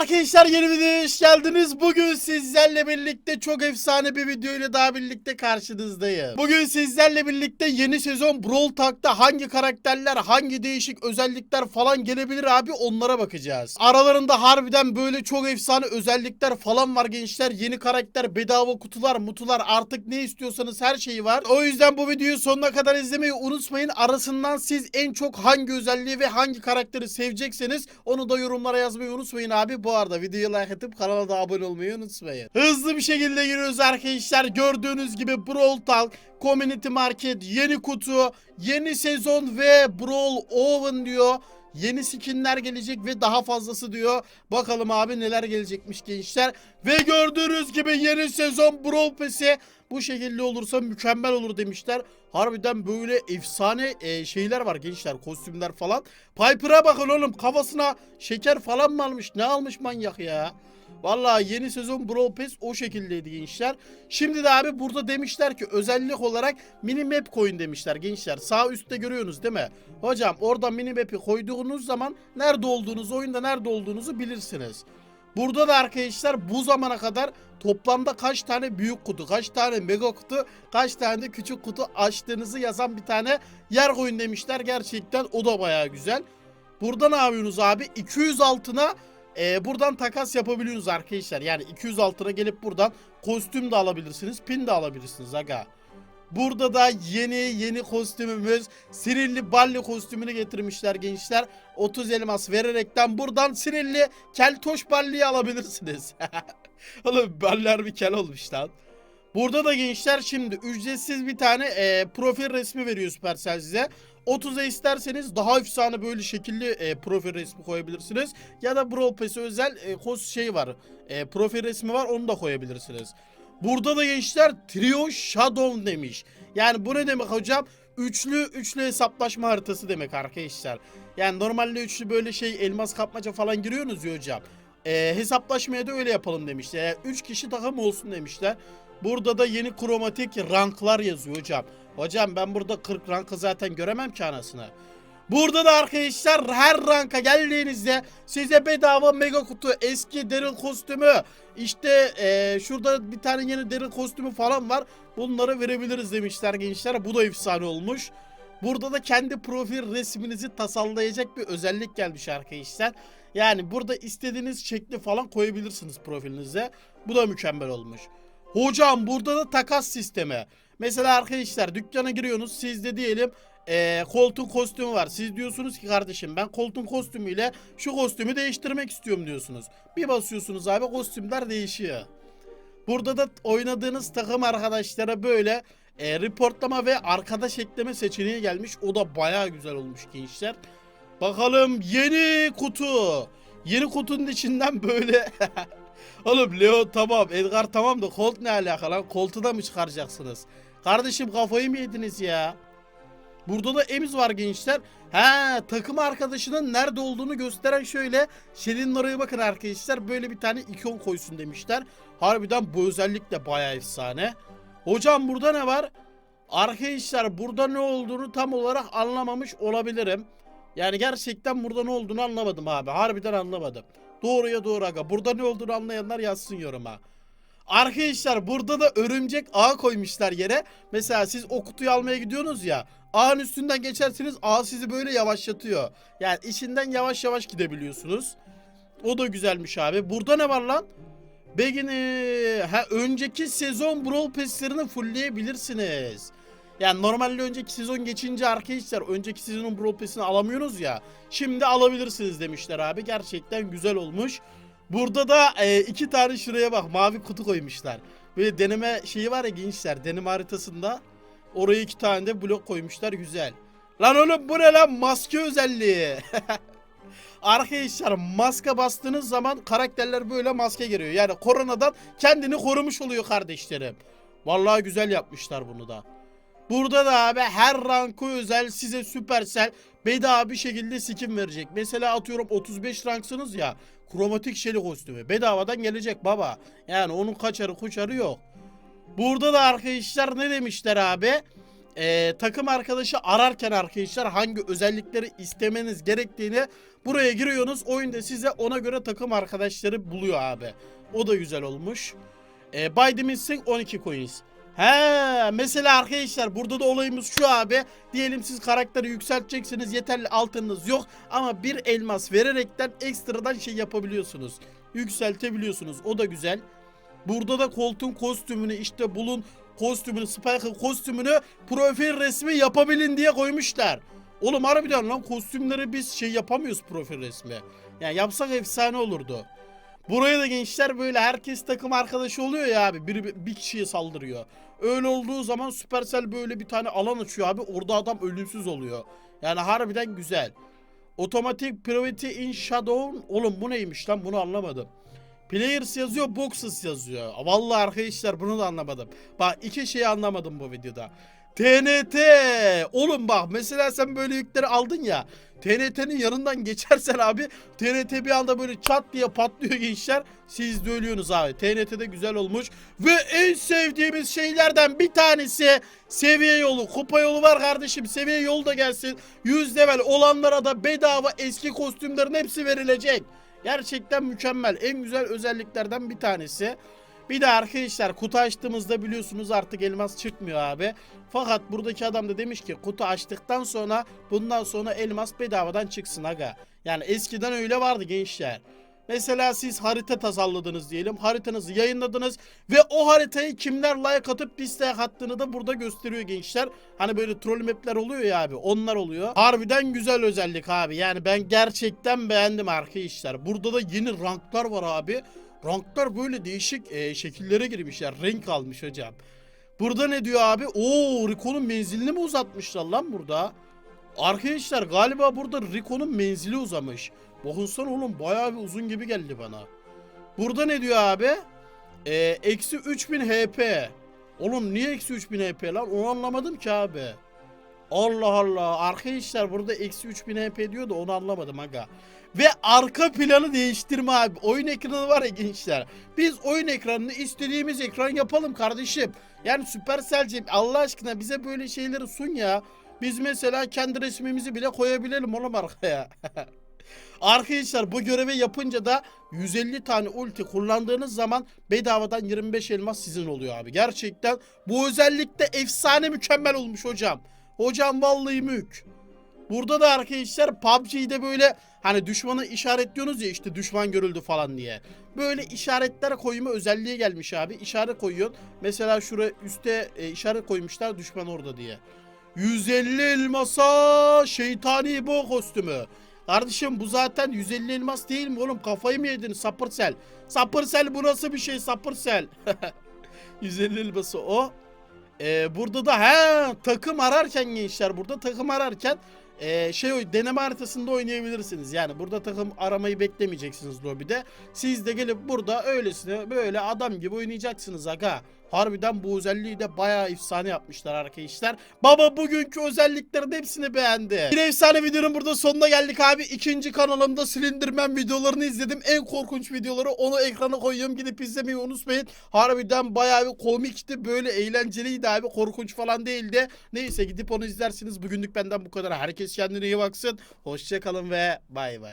Arkadaşlar yeni videoya hoş geldiniz. Bugün sizlerle birlikte çok efsane bir video ile daha birlikte karşınızdayım. Bugün sizlerle birlikte yeni sezon Brawl Talk'ta hangi karakterler, hangi değişik özellikler falan gelebilir abi onlara bakacağız. Aralarında harbiden böyle çok efsane özellikler falan var gençler. Yeni karakter, bedava kutular, mutular artık ne istiyorsanız her şeyi var. O yüzden bu videoyu sonuna kadar izlemeyi unutmayın. Arasından siz en çok hangi özelliği ve hangi karakteri sevecekseniz onu da yorumlara yazmayı unutmayın abi. Bu arada videoyu like atıp kanala da abone olmayı unutmayın. Hızlı bir şekilde giriyoruz arkadaşlar. Gördüğünüz gibi Brawl Talk, Community Market, yeni kutu, yeni sezon ve Brawl Oven diyor. Yeni skinler gelecek ve daha fazlası diyor. Bakalım abi neler gelecekmiş gençler. Ve gördüğünüz gibi yeni sezon Brawl Pass'i bu şekilde olursa mükemmel olur demişler. Harbiden böyle efsane e, şeyler var gençler kostümler falan. Piper'a bakın oğlum kafasına şeker falan mı almış ne almış manyak ya. Vallahi yeni sezon Brawl Pass o şekildeydi gençler. Şimdi de abi burada demişler ki özellik olarak mini map koyun demişler gençler. Sağ üstte görüyorsunuz değil mi? Hocam orada mini map'i koyduğunuz zaman nerede olduğunuzu oyunda nerede olduğunuzu bilirsiniz. Burada da arkadaşlar bu zamana kadar toplamda kaç tane büyük kutu, kaç tane mega kutu, kaç tane de küçük kutu açtığınızı yazan bir tane yer koyun demişler. Gerçekten o da baya güzel. Burada ne yapıyorsunuz abi? 200 altına e, buradan takas yapabiliyorsunuz arkadaşlar. Yani 200 altına gelip buradan kostüm de alabilirsiniz, pin de alabilirsiniz aga. Burada da yeni yeni kostümümüz Sinirli Balli kostümünü getirmişler gençler. 30 elmas vererekten buradan Sinirli Keltoş Balli'yi alabilirsiniz. Oğlum Baller bir kel olmuş lan. Burada da gençler şimdi ücretsiz bir tane e, profil resmi veriyor Supercell size. 30'a isterseniz daha efsane böyle şekilli e, profil resmi koyabilirsiniz. Ya da Brawl Pass'e özel e, kos şey var. E, profil resmi var onu da koyabilirsiniz. Burada da gençler Trio Shadow demiş. Yani bu ne demek hocam? Üçlü üçlü hesaplaşma haritası demek arkadaşlar. Yani normalde üçlü böyle şey elmas kapmaca falan giriyorsunuz ya hocam. Ee, hesaplaşmaya da öyle yapalım demişler. Yani üç kişi takım olsun demişler. Burada da yeni kromatik ranklar yazıyor hocam. Hocam ben burada 40 rankı zaten göremem ki anasını. Burada da arkadaşlar her ranka geldiğinizde size bedava mega kutu, eski Daryl kostümü, işte eee, şurada bir tane yeni Daryl kostümü falan var. Bunları verebiliriz demişler gençler. Bu da efsane olmuş. Burada da kendi profil resminizi tasarlayacak bir özellik gelmiş arkadaşlar. Yani burada istediğiniz şekli falan koyabilirsiniz profilinize. Bu da mükemmel olmuş. Hocam burada da takas sistemi. Mesela arkadaşlar dükkana giriyorsunuz. Sizde diyelim eee koltuğun kostümü var. Siz diyorsunuz ki kardeşim ben koltuğun kostümüyle şu kostümü değiştirmek istiyorum diyorsunuz. Bir basıyorsunuz abi kostümler değişiyor. Burada da oynadığınız takım arkadaşlara böyle e, reportlama ve arkadaş ekleme seçeneği gelmiş. O da baya güzel olmuş gençler. Bakalım yeni kutu. Yeni kutunun içinden böyle Oğlum Leo tamam, Edgar tamam da Colt ne alaka lan? Colt'u da mı çıkaracaksınız? Kardeşim kafayı mı yediniz ya? Burada da Emiz var gençler. He takım arkadaşının nerede olduğunu gösteren şöyle. Şelin oraya bakın arkadaşlar. Böyle bir tane ikon koysun demişler. Harbiden bu özellik de baya efsane. Hocam burada ne var? Arkadaşlar burada ne olduğunu tam olarak anlamamış olabilirim. Yani gerçekten burada ne olduğunu anlamadım abi. Harbiden anlamadım. Doğruya doğru aga. Burada ne olduğunu anlayanlar yazsın yoruma. Arkadaşlar burada da örümcek ağ koymuşlar yere. Mesela siz o kutuyu almaya gidiyorsunuz ya. Ağın üstünden geçerseniz ağ sizi böyle yavaşlatıyor. Yani içinden yavaş yavaş gidebiliyorsunuz. O da güzelmiş abi. Burada ne var lan? Begini ha önceki sezon Brawl Pass'lerini fullleyebilirsiniz. Yani normalde önceki sezon geçince arkadaşlar önceki sezonun Brawl Pass'ini alamıyorsunuz ya. Şimdi alabilirsiniz demişler abi. Gerçekten güzel olmuş. Burada da e, iki tane şuraya bak mavi kutu koymuşlar. Böyle deneme şeyi var ya gençler deneme haritasında. Oraya iki tane de blok koymuşlar güzel. Lan oğlum bu ne lan maske özelliği. Arkadaşlar maske bastığınız zaman karakterler böyle maske giriyor. Yani koronadan kendini korumuş oluyor kardeşlerim. Vallahi güzel yapmışlar bunu da. Burada da abi her rankı özel size Supercell bedava bir şekilde skin verecek. Mesela atıyorum 35 ranksınız ya. Kromatik şeli kostümü bedavadan gelecek baba. Yani onun kaçarı kuçarı yok. Burada da arkadaşlar ne demişler abi? e, takım arkadaşı ararken arkadaşlar hangi özellikleri istemeniz gerektiğini buraya giriyorsunuz. Oyunda size ona göre takım arkadaşları buluyor abi. O da güzel olmuş. E, By Missing 12 coins. He mesela arkadaşlar burada da olayımız şu abi. Diyelim siz karakteri yükselteceksiniz yeterli altınınız yok ama bir elmas vererekten ekstradan şey yapabiliyorsunuz. Yükseltebiliyorsunuz o da güzel. Burada da koltuğun kostümünü işte bulun kostümünü Spike'ın kostümünü profil resmi yapabilin diye koymuşlar. Oğlum harbiden lan kostümleri biz şey yapamıyoruz profil resmi. Yani yapsak efsane olurdu. Buraya da gençler böyle herkes takım arkadaşı oluyor ya abi. Biri bir kişiye saldırıyor. Öyle olduğu zaman Supercell böyle bir tane alan açıyor abi. Orada adam ölümsüz oluyor. Yani harbiden güzel. Otomatik Priority in Shadow. Oğlum bu neymiş lan bunu anlamadım. Players yazıyor, Boxes yazıyor. Vallahi arkadaşlar bunu da anlamadım. Bak iki şeyi anlamadım bu videoda. TNT. Oğlum bak mesela sen böyle yükleri aldın ya. TNT'nin yanından geçersen abi TNT bir anda böyle çat diye patlıyor gençler. Siz de ölüyorsunuz abi. TNT de güzel olmuş. Ve en sevdiğimiz şeylerden bir tanesi seviye yolu. Kupa yolu var kardeşim. Seviye yolu da gelsin. 100 level olanlara da bedava eski kostümlerin hepsi verilecek. Gerçekten mükemmel. En güzel özelliklerden bir tanesi. Bir de arkadaşlar kutu açtığımızda biliyorsunuz artık elmas çıkmıyor abi. Fakat buradaki adam da demiş ki kutu açtıktan sonra bundan sonra elmas bedavadan çıksın aga. Yani eskiden öyle vardı gençler. Mesela siz harita tasarladınız diyelim. Haritanızı yayınladınız ve o haritayı kimler like atıp dislike attığını da burada gösteriyor gençler. Hani böyle troll mapler oluyor ya abi. Onlar oluyor. Harbiden güzel özellik abi. Yani ben gerçekten beğendim arkadaşlar. Burada da yeni ranklar var abi. Ranklar böyle değişik e, şekillere girmişler. Renk almış hocam. Burada ne diyor abi? Oo Rico'nun menzilini mi uzatmışlar lan burada? Arkadaşlar galiba burada Rico'nun menzili uzamış. Bakınsan oğlum bayağı bir uzun gibi geldi bana. Burada ne diyor abi? Ee, Eksi 3000 HP. Oğlum niye eksi 3000 HP lan? Onu anlamadım ki abi. Allah Allah. Arkadaşlar burada eksi 3000 HP diyor da onu anlamadım aga. Ve arka planı değiştirme abi. Oyun ekranı var ya gençler. Biz oyun ekranını istediğimiz ekran yapalım kardeşim. Yani Supercell'cim Allah aşkına bize böyle şeyleri sun ya. Biz mesela kendi resmimizi bile koyabilelim oğlum arkaya. Arkadaşlar bu görevi yapınca da 150 tane ulti kullandığınız zaman bedavadan 25 elmas sizin oluyor abi. Gerçekten bu özellikle efsane mükemmel olmuş hocam. Hocam vallahi mük. Burada da arkadaşlar PUBG'de böyle hani düşmanı işaretliyorsunuz ya işte düşman görüldü falan diye. Böyle işaretler koyma özelliği gelmiş abi. İşaret koyuyorsun. Mesela şuraya üste e, işaret koymuşlar düşman orada diye. 150 elmasa şeytani bu kostümü. Kardeşim bu zaten 150 elmas değil mi oğlum? Kafayı mı yedin Sapırsel? Sapırsel bu nasıl bir şey Sapırsel? 150 elması o. Ee, burada da he takım ararken gençler burada takım ararken e, şey deneme haritasında oynayabilirsiniz. Yani burada takım aramayı beklemeyeceksiniz lobide. Siz de gelip burada öylesine böyle adam gibi oynayacaksınız aga. Harbiden bu özelliği de bayağı efsane yapmışlar arkadaşlar. Baba bugünkü özelliklerin hepsini beğendi. Bir efsane videonun burada sonuna geldik abi. İkinci kanalımda Slenderman videolarını izledim. En korkunç videoları onu ekrana koyuyorum. Gidip izlemeyi unutmayın. Harbiden bayağı bir komikti. Böyle eğlenceliydi abi. Korkunç falan değildi. Neyse gidip onu izlersiniz. Bugünlük benden bu kadar. Herkes kendine iyi baksın. Hoşçakalın ve bay bay.